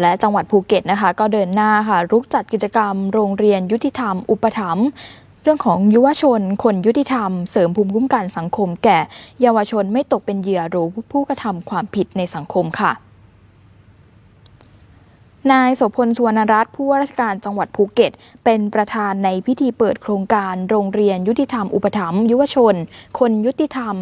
และจังหวัดภูเก็ตนะคะ ก็เดินหน้าค่ะรุกจัดกิจกรรม โรงเรียนยุติธรรม อุปถัมภ์เรื่องของยุวชน คนยุติธรรม เสริมภูมิคุ้มกันสังคมแก่ เยาวชนไม่ตกเป็นเหยื่อหรือผู้กระทำความผิดในสังคมค่ะ นายโสพลสุวรรณรัตน์ผู้ว่าราชการจังหวัดภูเก็ต เป็นประธานในพิธีเปิดโครงการโรงเรียนยุติธรรมอุปถัมภ์ยุวชน คนยุติธรรม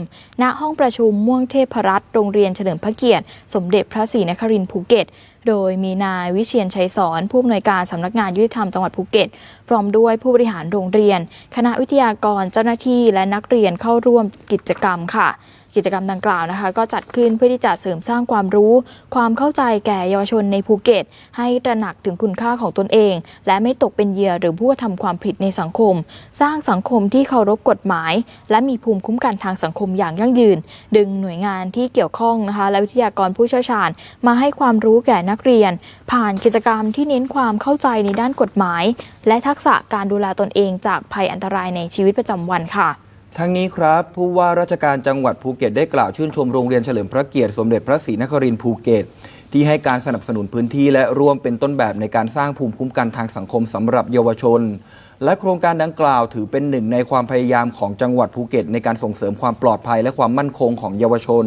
ณห้องประชุมม่วงเทพรัตน์โรงเรียนเฉลิมพระเกียรติ สมเด็จพระศรีนครินทร์ภูเก็ต โดยมีนายวิเชียนชัยสอนผู้อำนวยการสำนักงานยุติธรรมจังหวัดภูเก็ต พร้อมด้วยผู้บริหารโรงเรียน คณะวิทยากรเจ้าหน้าที่และนักเรียนเข้าร่วมกิจกรรมค่ะ กิจกรรมดังกล่าวนะคะ ก็จัดขึ้นเพื่อที่จะเสริมสร้างความรู้ ความเข้าใจแก่เยาวชนในภูเก็ต ให้ตระหนักถึงคุณค่าของตนเอง และไม่ตกเป็นเหยื่อหรือผู้กระทำความผิดในสังคม สร้างสังคมที่เคารพกฎหมาย และมีภูมิคุ้มกันทางสังคมอย่างยั่งยืน ดึงหน่วยงานที่เกี่ยวข้องนะคะ และวิทยากรผู้เชี่ยวชาญ มาให้ความรู้แก่นักเรียน ผ่านกิจกรรมที่เน้นความเข้าใจในด้านกฎหมาย และทักษะการดูแลตนเองจากภัยอันตรายในชีวิตประจำวันค่ะทั้งนี้ครับผู้ว่าราชการจังหวัดภูเก็ตได้กล่าวชื่นชมโรงเรียนเฉลิมพระเกียรติสมเด็จพระศรีนครินทร์ภูเก็ตที่ให้การสนับสนุนพื้นที่และร่วมเป็นต้นแบบในการสร้างภูมิคุ้มกันทางสังคมสำหรับเยาวชน และโครงการดังกล่าวถือเป็นหนึ่งในความพยายามของจังหวัดภูเก็ตในการส่งเสริมความปลอดภัยและความมั่นคงของเยาวชน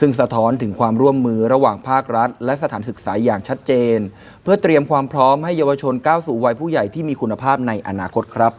ซึ่งสะท้อนถึงความร่วมมือระหว่างภาครัฐ และสถานศึกษาอย่างชัดเจน เพื่อเตรียมความพร้อมให้เยาวชนก้าวสู่วัยผู้ใหญ่ที่มีคุณภาพในอนาคตครับ